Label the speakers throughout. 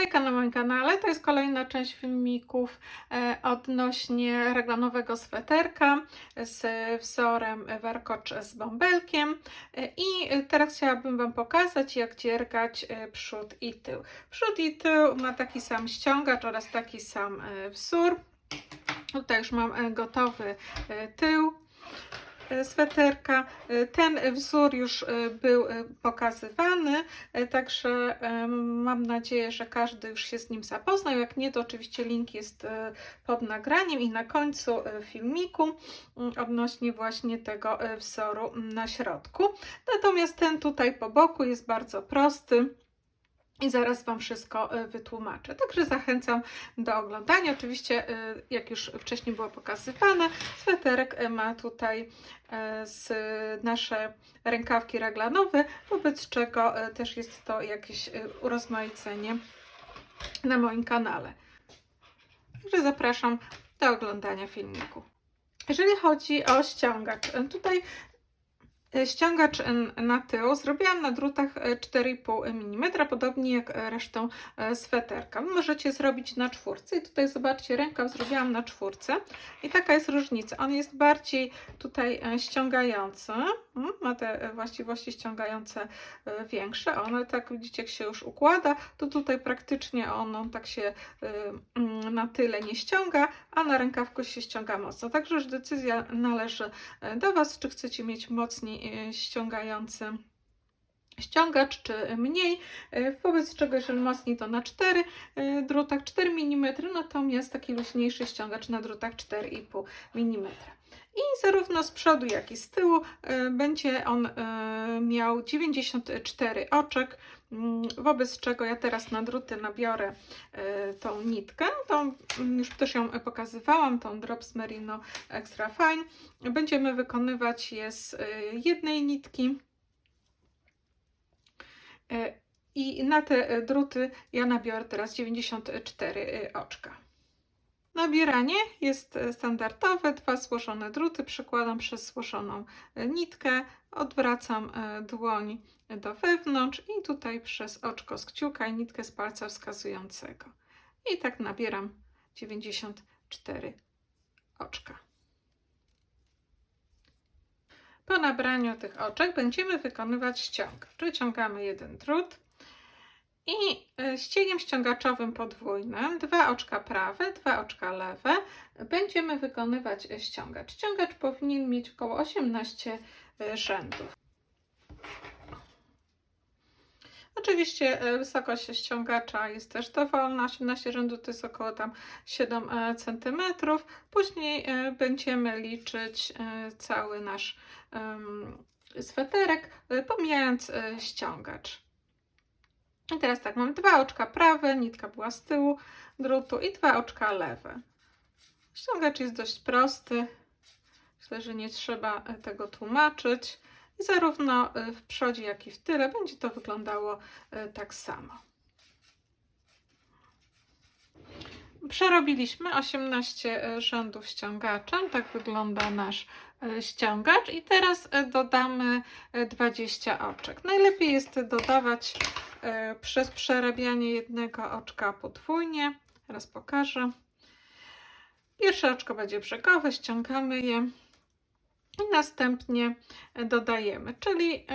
Speaker 1: Hejka na moim kanale, to jest kolejna część filmików e, odnośnie reglanowego sweterka z wzorem warkocz z bąbelkiem E, i teraz chciałabym Wam pokazać jak dziergać e, przód i tył. Przód i tył ma taki sam ściągacz oraz taki sam wzór. Tutaj już mam gotowy tył sweterka. E, Ten wzór już e, był e, pokazywany, e, także mam nadzieję, że każdy już się z nim zapoznał. Jak nie, to oczywiście link jest e, pod nagraniem i na końcu e, filmiku mm, odnośnie właśnie tego e, wzoru na środku. Natomiast ten tutaj po boku jest bardzo prosty. I zaraz Wam wszystko e, wytłumaczę. Także zachęcam do oglądania. Oczywiście, e, jak już wcześniej było pokazywane, sweterek e, ma tutaj z nasze rękawki reglanowe, wobec czego też jest to jakieś urozmaicenie na moim kanale. Także zapraszam do oglądania filmiku. Jeżeli chodzi o ściągacz, tutaj ściągacz e, na tył zrobiłam na drutach e, 4,5 mm, podobnie jak e, resztę e, sweterka. Możecie zrobić na czwórce i tutaj zobaczcie, rękaw zrobiłam na czwórce i taka jest różnica. On jest bardziej tutaj e, ściągający, mm, ma te e, właściwości ściągające e, większe, one tak widzicie jak się już układa, to tutaj praktycznie on, tak się e, mm, na tyle nie ściąga, a na rękawku się ściąga mocno. Także już decyzja należy e, do Was, czy chcecie mieć mocniej e, ściągający ściągacz, czy mniej, e, wobec czego jeżeli mocniej to na 4 e, drutach 4 mm, natomiast taki luźniejszy ściągacz na drutach 4,5 mm. I zarówno z przodu, jak i z tyłu e, będzie on miał 94 oczek, mm, wobec czego ja teraz na druty nabiorę tą nitkę, tą mm, już też ją pokazywałam, tą Drops Merino Extra Fine. Będziemy wykonywać je z jednej nitki. E, I na te e, druty ja nabiorę teraz 94 e, oczka. Nabieranie jest standardowe, dwa złożone druty przykładam przez złożoną nitkę, odwracam dłoń do wewnątrz i tutaj przez oczko z kciuka i nitkę z palca wskazującego. I tak nabieram 94 oczka. Po nabraniu tych oczek będziemy wykonywać ściągacz. Wyciągamy jeden drut i e, ściegiem ściągaczowym podwójnym, dwa oczka prawe, dwa oczka lewe, będziemy wykonywać e, ściągacz. Ściągacz powinien mieć około 18 e, rzędów. Oczywiście e, wysokość ściągacza jest też dowolna, 18 rzędów to jest około tam 7 cm. Później e, będziemy liczyć e, cały nasz sweterek, e, pomijając e, ściągacz. I teraz tak, mam dwa oczka prawe, nitka była z tyłu drutu i dwa oczka lewe. Ściągacz jest dość prosty. Myślę, że nie trzeba e, tego tłumaczyć. Zarówno e, w przodzie, jak i w tyle będzie to wyglądało e, tak samo. Przerobiliśmy 18 e, rzędów ściągaczem. Tak wygląda nasz ściągacz. I teraz dodamy e, 20 oczek. Najlepiej jest dodawać przez przerabianie jednego oczka podwójnie. Teraz pokażę. Pierwsze oczko będzie brzegowe, ściągamy je i następnie dodajemy, czyli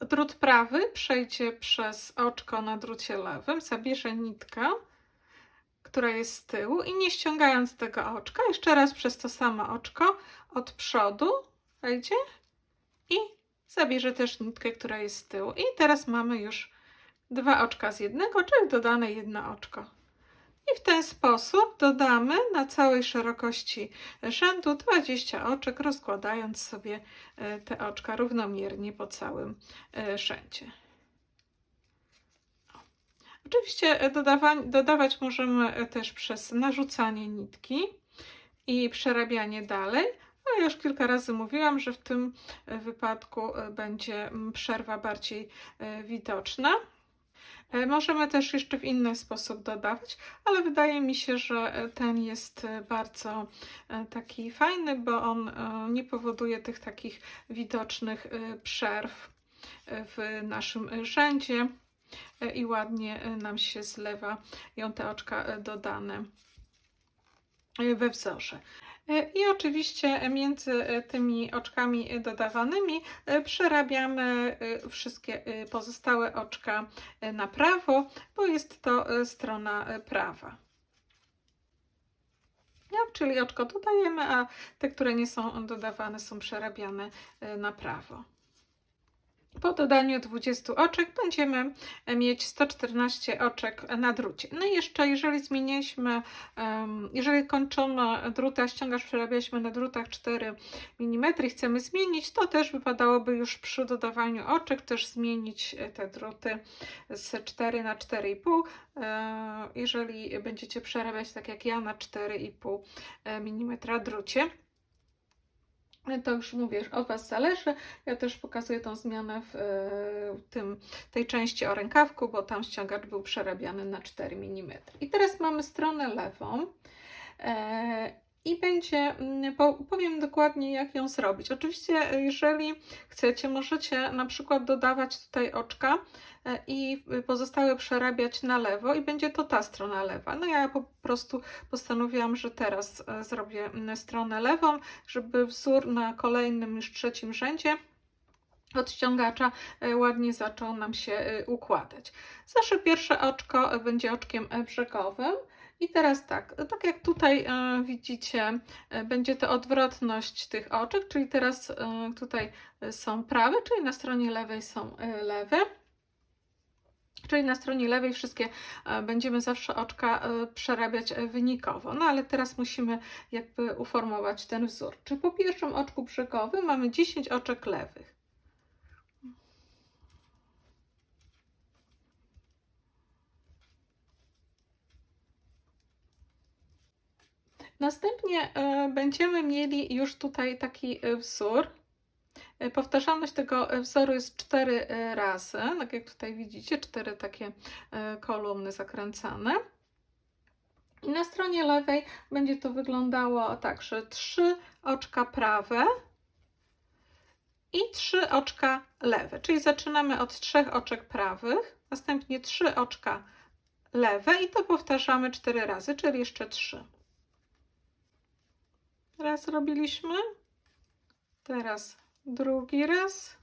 Speaker 1: drut prawy przejdzie przez oczko na drucie lewym, zabierze nitkę, która jest z tyłu i nie ściągając tego oczka, jeszcze raz przez to samo oczko od przodu wejdzie i zabierze też nitkę, która jest z tyłu. I teraz mamy już dwa oczka z jednego, czyli dodane jedno oczko. I w ten sposób dodamy na całej szerokości rzędu 20 oczek, rozkładając sobie e, te oczka równomiernie po całym e, rzędzie. Oczywiście e, dodawa- dodawać możemy też przez narzucanie nitki i przerabianie dalej, ale już kilka razy mówiłam, że w tym wypadku będzie przerwa bardziej widoczna. E, Możemy też jeszcze w inny sposób dodawać, ale wydaje mi się, że ten jest bardzo e, taki fajny, bo on e, nie powoduje tych takich widocznych przerw w naszym rzędzie. i ładnie nam się zlewa ją te oczka dodane we wzorze. E, I oczywiście między e, tymi oczkami e, dodawanymi przerabiamy wszystkie pozostałe oczka na prawo, bo jest to strona prawa. No, czyli oczko dodajemy, a te, które nie są dodawane, są przerabiane na prawo. Po dodaniu 20 oczek będziemy e, mieć 114 oczek na drucie. No i jeszcze, jeżeli zmieniliśmy, jeżeli kończono druty, a ściągacz przerabialiśmy na drutach 4 mm i chcemy zmienić, to też wypadałoby już przy dodawaniu oczek też zmienić e, te druty z 4 na 4,5. e, Jeżeli będziecie przerabiać tak jak ja na 4,5 mm drucie. To już mówię, od Was zależy. Ja też pokazuję tą zmianę w e, tym, tej części o rękawku, bo tam ściągacz był przerabiany na 4 mm. I teraz mamy stronę lewą. E, i będzie, mm, po, powiem dokładnie jak ją zrobić. Oczywiście, jeżeli chcecie, możecie na przykład dodawać tutaj oczka e, i pozostałe przerabiać na lewo i będzie to ta strona lewa. No ja po prostu postanowiłam, że teraz e, zrobię mm, stronę lewą, żeby wzór na kolejnym już trzecim rzędzie od ściągacza e, ładnie zaczął nam się e, układać. Zawsze pierwsze oczko e, będzie oczkiem e, brzegowym. I teraz tak, tak jak tutaj e, widzicie, e, będzie to odwrotność tych oczek, czyli teraz e, tutaj są prawe, czyli na stronie lewej są lewe. Czyli na stronie lewej wszystkie będziemy zawsze oczka przerabiać wynikowo. No ale teraz musimy jakby uformować ten wzór. Czy po pierwszym oczku brzegowym mamy 10 oczek lewych. Następnie e, będziemy mieli już tutaj taki e, wzór. E, Powtarzalność tego wzoru jest 4 razy, tak jak tutaj widzicie, cztery takie kolumny zakręcane. I na stronie lewej będzie to wyglądało tak, że 3 oczka prawe i 3 oczka lewe. Czyli zaczynamy od 3 oczek prawych, następnie 3 oczka lewe i to powtarzamy 4 razy, czyli jeszcze 3. Raz robiliśmy. Teraz drugi raz.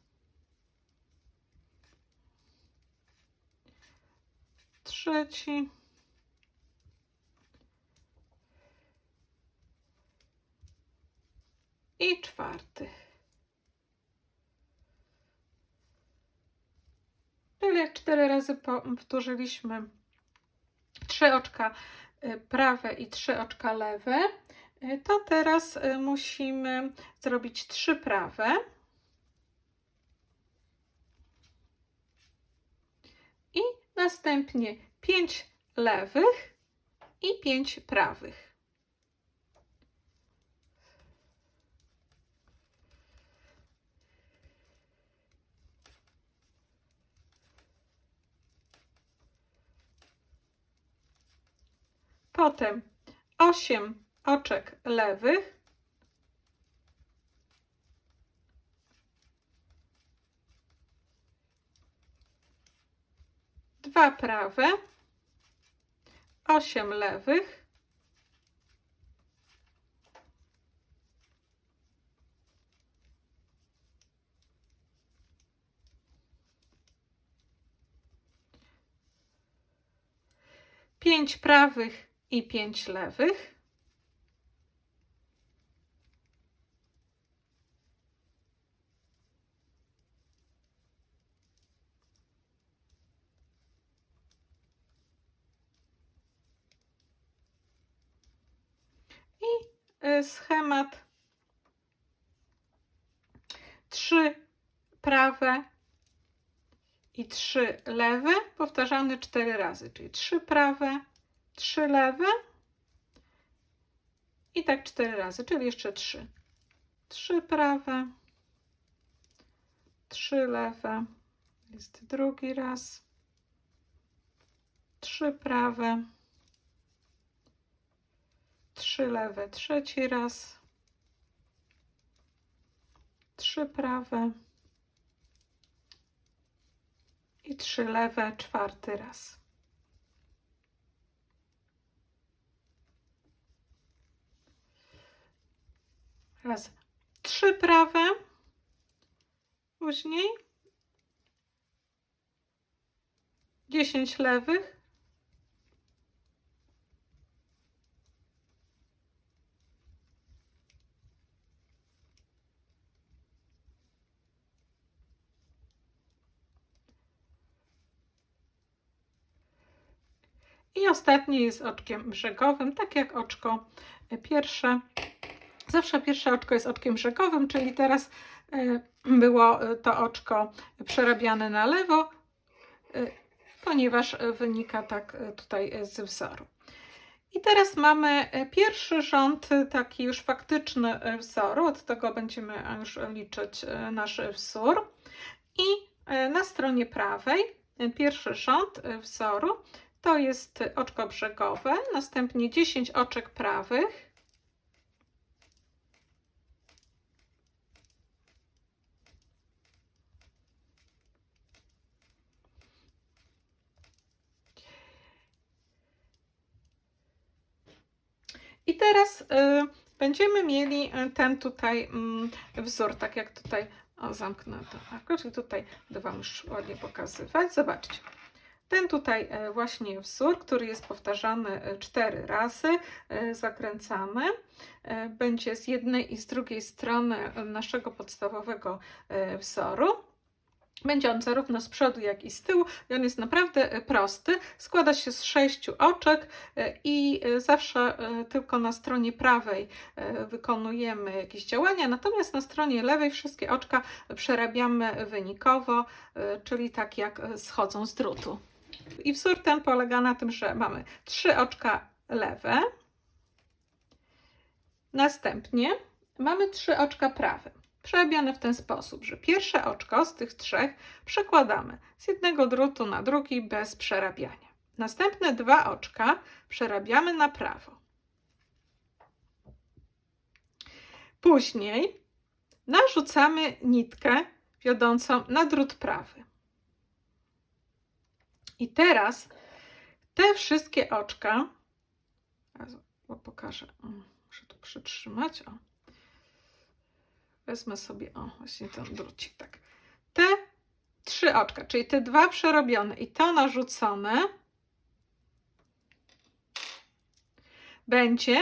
Speaker 1: Trzeci. I czwarty. Jak cztery razy powtórzyliśmy trzy oczka y, prawe i trzy oczka lewe, to teraz y, musimy zrobić trzy prawe. I następnie pięć lewych i pięć prawych. Potem 8 oczek lewych. Dwa prawe. 8 lewych. Pięć prawych i 5 lewych. I y, schemat. 3 prawe i 3 lewe, powtarzany 4 razy, czyli 3 prawe, 3 lewe i tak 4 razy, czyli jeszcze 3. 3 prawe, 3 lewe, jest drugi raz, 3 prawe, 3 lewe, trzeci raz, 3 prawe. I trzy lewe, czwarty raz. Raz, trzy prawe, później. 10 lewych, I ostatnie jest oczkiem brzegowym, tak jak oczko pierwsze. Zawsze pierwsze oczko jest oczkiem brzegowym, czyli teraz e, było to oczko przerabiane na lewo, e, ponieważ wynika tak e, tutaj z wzoru. I teraz mamy pierwszy rząd, taki już faktyczny wzoru, od tego będziemy już liczyć nasz wzór. I na stronie prawej pierwszy rząd wzoru to jest oczko brzegowe, następnie 10 oczek prawych. I teraz y, będziemy mieli ten tutaj y, wzór, tak jak tutaj, o zamknę to, czyli tutaj będę Wam już ładnie pokazywać. Zobaczcie. Ten tutaj e, właśnie wzór, który jest powtarzany e, cztery razy, e, zakręcamy, będzie z jednej i z drugiej strony naszego podstawowego wzoru. Będzie on zarówno z przodu, jak i z tyłu i on jest naprawdę prosty. Składa się z sześciu oczek i zawsze tylko na stronie prawej wykonujemy jakieś działania, natomiast na stronie lewej wszystkie oczka przerabiamy wynikowo, czyli tak jak schodzą z drutu. I wzór ten polega na tym, że mamy trzy oczka lewe, następnie mamy trzy oczka prawe. Przerabiane w ten sposób, że pierwsze oczko z tych trzech przekładamy z jednego drutu na drugi bez przerabiania. Następne dwa oczka przerabiamy na prawo. Później narzucamy nitkę wiodącą na drut prawy. I teraz te wszystkie oczka, bo pokażę, muszę tu przytrzymać, o. Wezmę sobie, o, właśnie ten drucik, tak. Te trzy oczka, czyli te dwa przerobione i to narzucone, będzie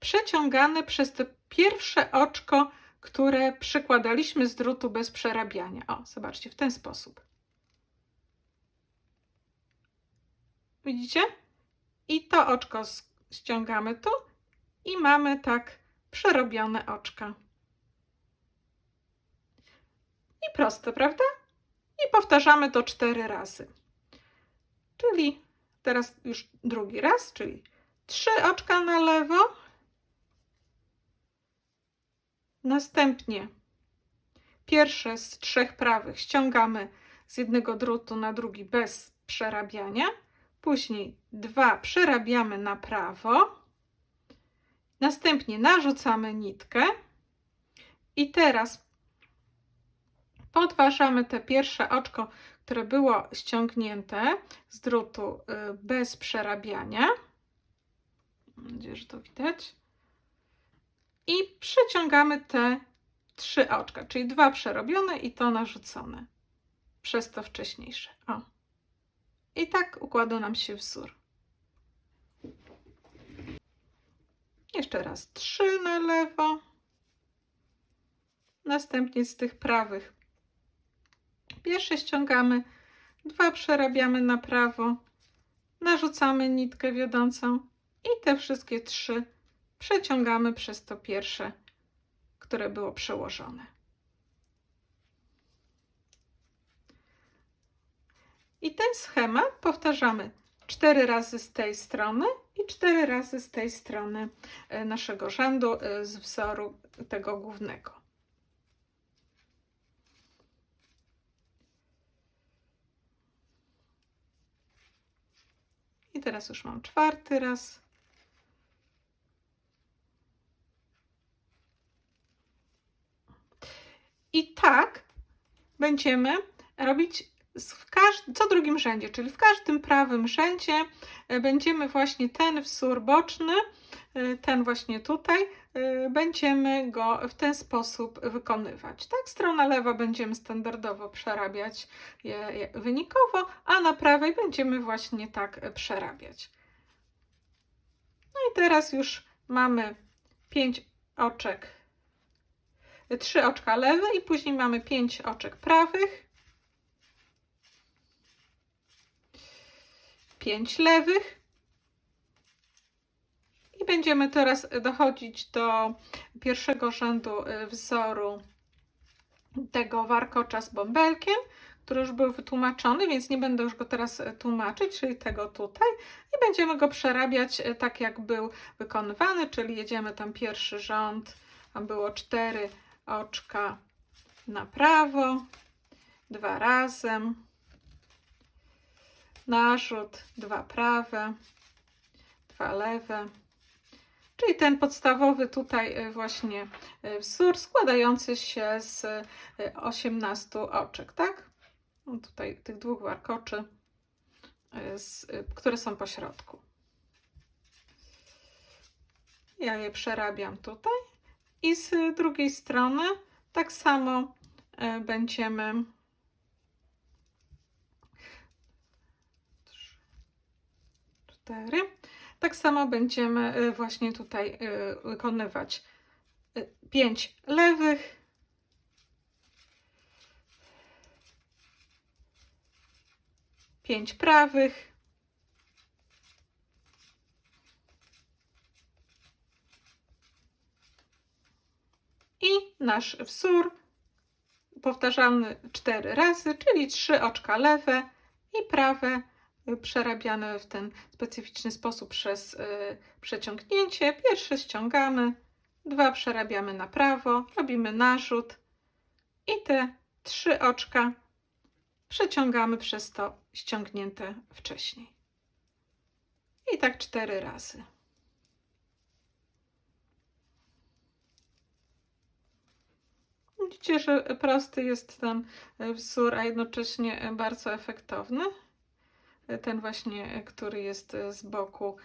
Speaker 1: przeciągane przez to pierwsze oczko, które przykładaliśmy z drutu bez przerabiania. O, zobaczcie, w ten sposób. Widzicie? I to oczko ściągamy tu i mamy tak przerobione oczka. I proste, prawda? I powtarzamy to cztery razy. Czyli teraz już drugi raz, czyli trzy oczka na lewo. Następnie pierwsze z trzech prawych ściągamy z jednego drutu na drugi bez przerabiania. Później dwa przerabiamy na prawo. Następnie narzucamy nitkę. I teraz podważamy te pierwsze oczko, które było ściągnięte z drutu y, bez przerabiania. Mam nadzieję, że to widać. I przeciągamy te trzy oczka, czyli dwa przerobione i to narzucone przez to wcześniejsze. O. I tak układa nam się wzór. Jeszcze raz trzy na lewo. Następnie z tych prawych pierwsze ściągamy, dwa przerabiamy na prawo, narzucamy nitkę wiodącą i te wszystkie trzy przeciągamy przez to pierwsze, które było przełożone. I ten schemat powtarzamy cztery razy z tej strony i cztery razy z tej strony e, naszego rzędu e, z wzoru tego głównego. I teraz już mam czwarty raz. I tak będziemy robić w co drugim rzędzie, czyli w każdym prawym rzędzie e, będziemy właśnie ten wzór boczny, e, ten właśnie tutaj, e, będziemy go w ten sposób wykonywać. Tak, strona lewa będziemy standardowo przerabiać je, wynikowo, a na prawej będziemy właśnie tak przerabiać. No i teraz już mamy 5 oczek, 3 oczka lewe i później mamy 5 oczek prawych. 5 lewych. I będziemy teraz dochodzić do pierwszego rzędu y, wzoru tego warkocza z bąbelkiem, który już był wytłumaczony, więc nie będę już go teraz y, tłumaczyć, czyli tego tutaj. I będziemy go przerabiać y, tak, jak był wykonywany, czyli jedziemy tam pierwszy rząd, tam było cztery oczka na prawo, dwa razem, narzut, dwa prawe, dwa lewe. Czyli ten podstawowy tutaj y, właśnie y, wzór składający się z y, 18 oczek, tak? No tutaj tych dwóch warkoczy, które są po środku. Ja je przerabiam tutaj i z drugiej strony tak samo będziemy 4. Tak samo będziemy y, właśnie tutaj y, wykonywać y, 5 lewych, pięć prawych, i nasz wzór powtarzamy cztery razy, czyli trzy oczka lewe i prawe przerabiane w ten specyficzny sposób przez y, przeciągnięcie. Pierwszy ściągamy, dwa przerabiamy na prawo, robimy narzut i te trzy oczka przeciągamy przez to ściągnięte wcześniej. I tak cztery razy. Widzicie, że prosty jest ten wzór, a jednocześnie bardzo efektowny. Ten właśnie, który jest z boku,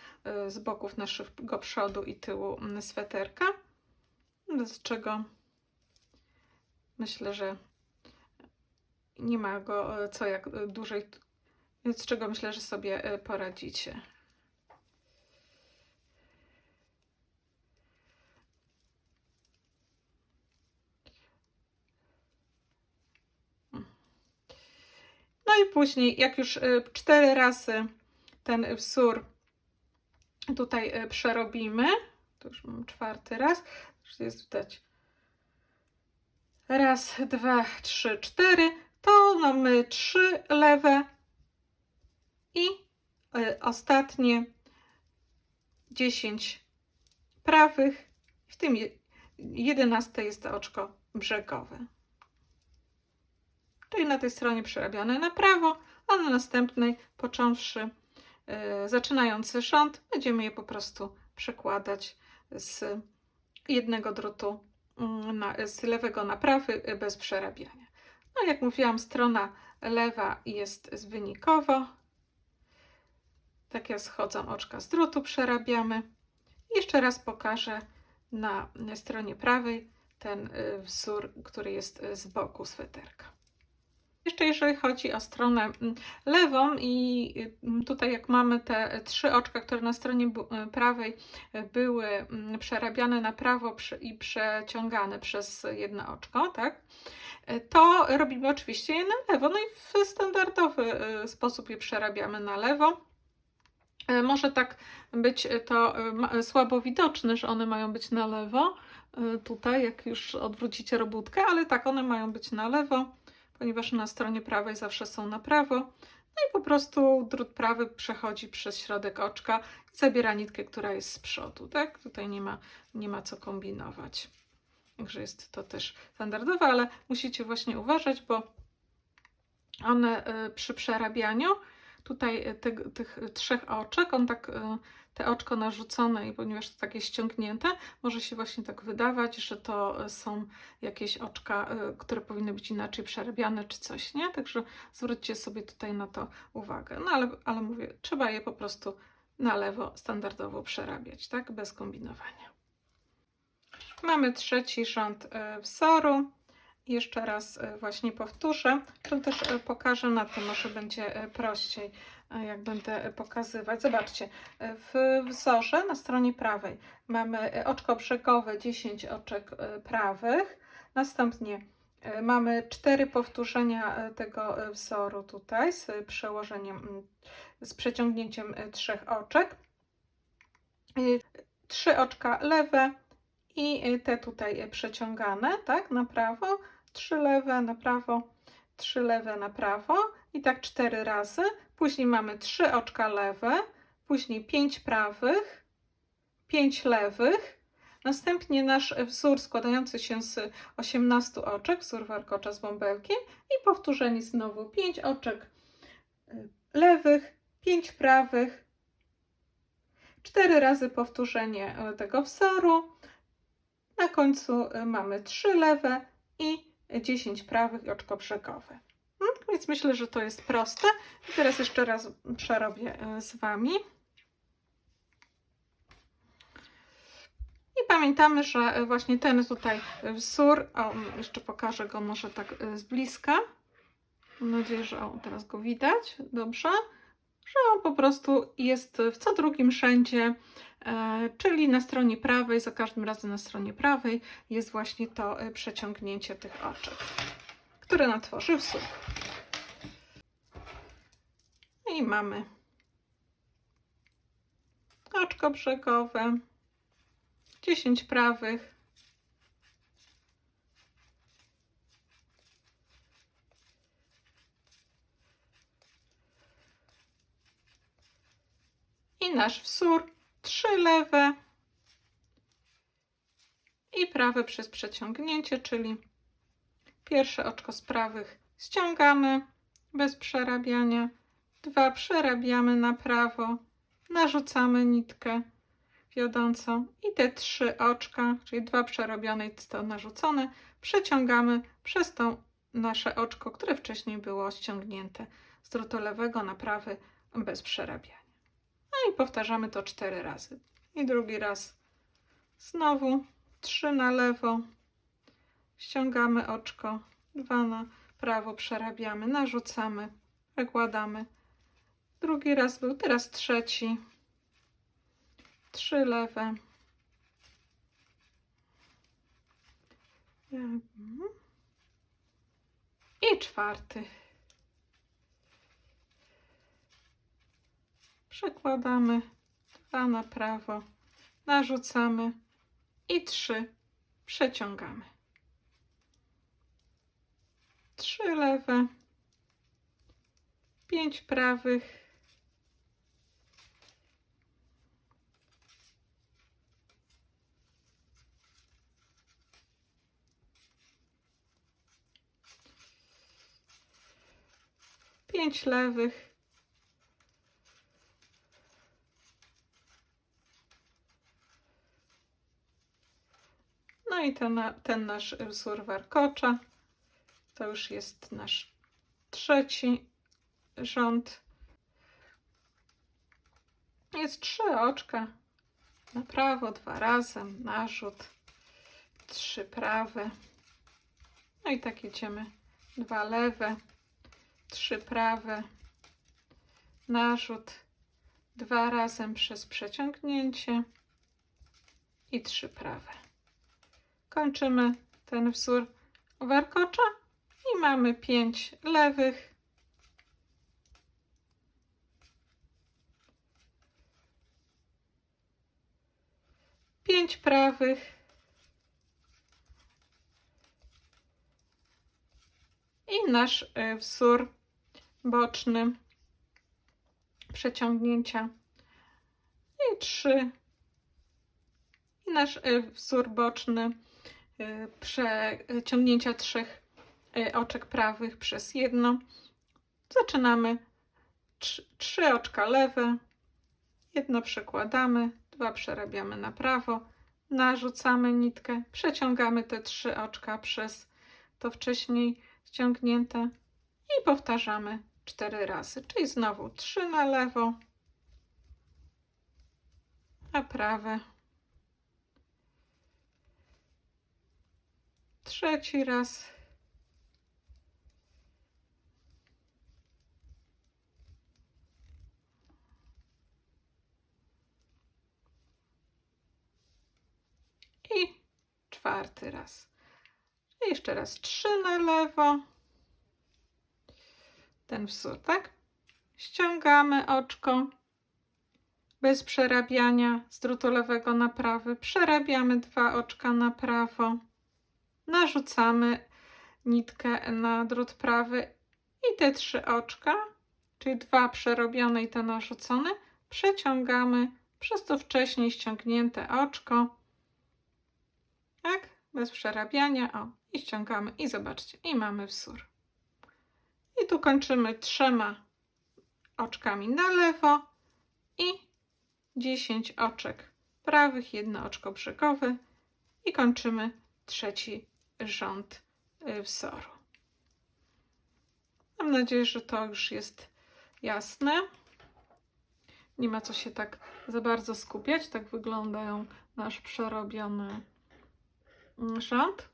Speaker 1: z boków naszego przodu i tyłu sweterka. Z czego myślę, że nie ma go co jak dłużej, z czego myślę, że sobie poradzicie. No i później, jak już y, cztery razy ten wzór tutaj y, przerobimy, to już mam czwarty raz, już jest widać. Raz, dwa, trzy, cztery. To mamy trzy lewe i y, ostatnie dziesięć prawych. W tym je- jedenaste jest oczko brzegowe czyli na tej stronie przerabiane na prawo, a na następnej, począwszy y, zaczynający rząd, będziemy je po prostu przekładać z jednego drutu mm, na, z lewego na prawy y, bez przerabiania. No jak mówiłam, strona lewa jest wynikowo. Tak jak schodzą oczka z drutu, przerabiamy. Jeszcze raz pokażę na stronie prawej ten y, wzór, który jest z boku sweterka. Jeszcze jeżeli chodzi o stronę mm, lewą i mm, tutaj jak mamy te trzy oczka, które na stronie e, prawej e, były mm, przerabiane na prawo i przeciągane przez jedno oczko, tak? E, To robimy oczywiście je na lewo, no i w standardowy sposób je przerabiamy na lewo. Może tak być to słabo widoczne, że one mają być na lewo, tutaj jak już odwrócicie robótkę, ale tak, one mają być na lewo ponieważ na stronie prawej zawsze są na prawo. No i po prostu drut prawy przechodzi przez środek oczka i zabiera nitkę, która jest z przodu. Tak? Tutaj nie ma, nie ma co kombinować. Także jest to też standardowe, ale musicie właśnie uważać, bo one y, przy przerabianiu tutaj y, tych, trzech oczek, on tak, y, te oczko narzucone i ponieważ to takie ściągnięte, może się właśnie tak wydawać, że to y, są jakieś oczka, y, które powinny być inaczej przerabiane czy coś, nie? Także zwróćcie sobie tutaj na to uwagę. No ale, ale mówię, trzeba je po prostu na lewo standardowo przerabiać, tak? Bez kombinowania. Mamy trzeci rząd e, wzoru. Jeszcze raz e, właśnie powtórzę. To też e, pokażę na tym, może będzie e, prościej, e, jak będę pokazywać. Zobaczcie, e, w wzorze na stronie prawej mamy e, oczko brzegowe, 10 oczek e, prawych. Następnie e, mamy cztery powtórzenia e, tego e, wzoru tutaj z przełożeniem, z przeciągnięciem e, trzech oczek. E, Trzy oczka lewe, i te tutaj przeciągane, tak, na prawo, trzy lewe na prawo, trzy lewe na prawo i tak cztery razy. Później mamy trzy oczka lewe, później pięć prawych, pięć lewych. Następnie nasz wzór składający się z 18 oczek, wzór warkocza z bąbelkiem i powtórzenie znowu 5 oczek y, lewych, 5 prawych, 4 razy powtórzenie y, tego wzoru, na końcu y, mamy 3 lewe i 10 prawych i oczko brzegowe. Więc myślę, że to jest proste. I teraz jeszcze raz przerobię y, z Wami. I pamiętamy, że y, właśnie ten tutaj wzór, o, jeszcze pokażę go może tak z bliska. Mam nadzieję, że o, teraz go widać. Dobrze. Że on po prostu jest w co drugim rzędzie E, czyli na stronie prawej, za każdym razem na stronie prawej jest właśnie to e, przeciągnięcie tych oczek, które natworzy wzór. I mamy oczko brzegowe, 10 prawych, i nasz wzór trzy lewe i prawe przez przeciągnięcie, czyli pierwsze oczko z prawych ściągamy bez przerabiania, dwa przerabiamy na prawo, narzucamy nitkę wiodącą i te trzy oczka, czyli dwa przerobione i to narzucone, przeciągamy przez to nasze oczko, które wcześniej było ściągnięte z drutu lewego na prawy bez przerabiania. No i powtarzamy to cztery razy. I drugi raz znowu trzy na lewo, ściągamy oczko, dwa na prawo, przerabiamy, narzucamy, przekładamy. Drugi raz był, teraz trzeci. Trzy lewe. I czwarty. przekładamy dwa na prawo, narzucamy i trzy przeciągamy. Trzy lewe, pięć prawych, pięć lewych, No i ten, ten nasz wzór warkocza to już jest nasz trzeci rząd. Jest trzy oczka na prawo, dwa razem, narzut, trzy prawe. No i tak idziemy. Dwa lewe, trzy prawe, narzut, dwa razem przez przeciągnięcie. I trzy prawe. Kończymy ten wzór warkocza i mamy 5 lewych, pięć prawych i nasz e, wzór boczny. Przeciągnięcia. I trzy. I nasz e, wzór boczny. Y, przeciągnięcia trzech y, oczek prawych przez jedno. Zaczynamy. Trzy oczka lewe, jedno przekładamy, dwa przerabiamy na prawo, narzucamy nitkę, przeciągamy te trzy oczka przez to wcześniej ściągnięte i powtarzamy cztery razy, czyli znowu trzy na lewo, a prawe. Trzeci raz. I czwarty raz. Jeszcze raz trzy na lewo. Ten wzór, tak? Ściągamy oczko bez przerabiania z drutu lewego na prawy. Przerabiamy dwa oczka na prawo. Narzucamy nitkę na drut prawy i te trzy oczka, czyli dwa przerobione i te narzucone, przeciągamy przez to wcześniej ściągnięte oczko. Tak? Bez przerabiania. O, i ściągamy. I zobaczcie, i mamy wzór. I tu kończymy trzema oczkami na lewo i 10 oczek prawych, jedno oczko brzegowe i kończymy trzeci rząd y, wzoru. Mam nadzieję, że to już jest jasne. Nie ma co się tak za bardzo skupiać. Tak wyglądają nasz przerobiony mm, rząd.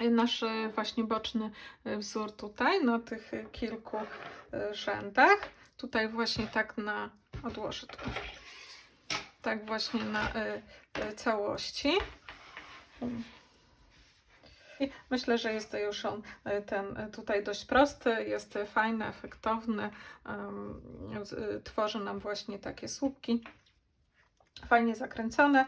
Speaker 1: Y, Nasz y, właśnie boczny y, wzór tutaj na tych y, kilku rzędach. Tutaj właśnie tak na odłożę tu. Tak właśnie na całości. I myślę, że jest to już on ten tutaj dość prosty, jest fajny, efektowny. Tworzy nam właśnie takie słupki. Fajnie zakręcone,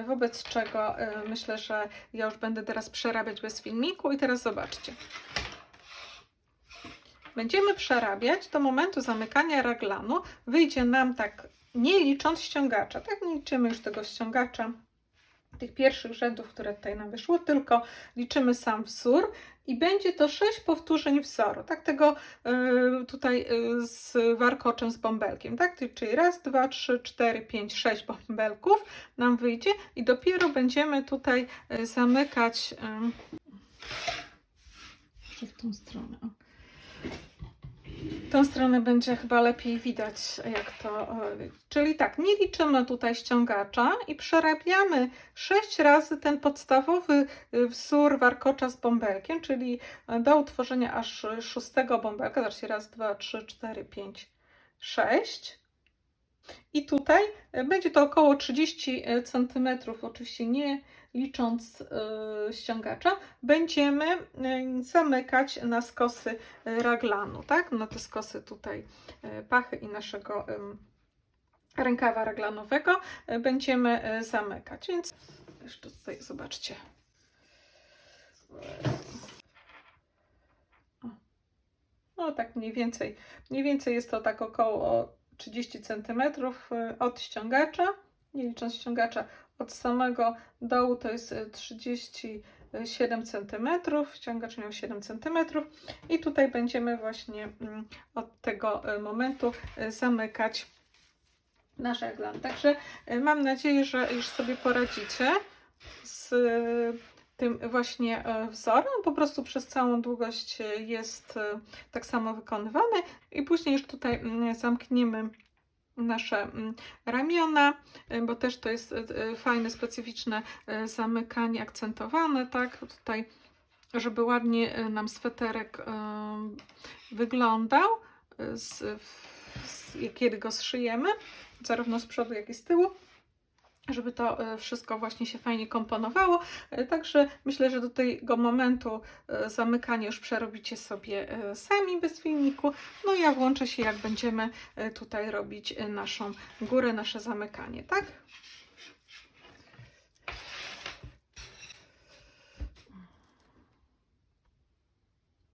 Speaker 1: y, wobec czego y, myślę, że ja już będę teraz przerabiać bez filmiku. I teraz zobaczcie. Będziemy przerabiać do momentu zamykania raglanu. Wyjdzie nam tak, nie licząc ściągacza, tak? Nie liczymy już tego ściągacza, tych pierwszych rzędów, które tutaj nam wyszło, tylko liczymy sam wzór i będzie to 6 powtórzeń wzoru, tak? Tego y, tutaj y, z warkoczem, z bąbelkiem, tak? Czyli raz, dwa, trzy, cztery, pięć, sześć bąbelków nam wyjdzie i dopiero będziemy tutaj y, zamykać y, w tą stronę. Tą stronę będzie chyba lepiej widać, jak to. e, Czyli tak, nie liczymy tutaj ściągacza i przerabiamy 6 razy ten podstawowy y, wzór warkocza z bąbelkiem, czyli e, do utworzenia aż szóstego bąbelka. Zobaczcie, raz, dwa, trzy, cztery, pięć, sześć. I tutaj e, będzie to około 30 cm, oczywiście nie licząc e, ściągacza, będziemy e, zamykać na skosy e, raglanu, tak? Na te skosy tutaj pachy i naszego rękawa raglanowego będziemy zamykać. Więc jeszcze tutaj zobaczcie. No tak mniej więcej. Mniej więcej jest to tak około 30 cm od ściągacza, nie licząc ściągacza od samego dołu to jest e, 37 cm, ściągacz miał 7 cm i tutaj będziemy właśnie mm, od tego e, momentu e, zamykać nasz raglan. Także e, mam nadzieję, że już sobie poradzicie z e, tym właśnie e, wzorem. Po prostu przez całą długość e, jest e, tak samo wykonywany i później już tutaj mm, zamkniemy nasze mm, ramiona, y, bo też to jest y, y, fajne, specyficzne zamykanie akcentowane, tak, tutaj, żeby ładnie nam sweterek wyglądał, z, z, kiedy go zszyjemy, zarówno z przodu, jak i z tyłu żeby to y, wszystko właśnie się fajnie komponowało. Y, Także myślę, że do tego momentu y, zamykania już przerobicie sobie sami bez filmiku. No ja włączę się, jak będziemy tutaj robić naszą górę, nasze zamykanie, tak?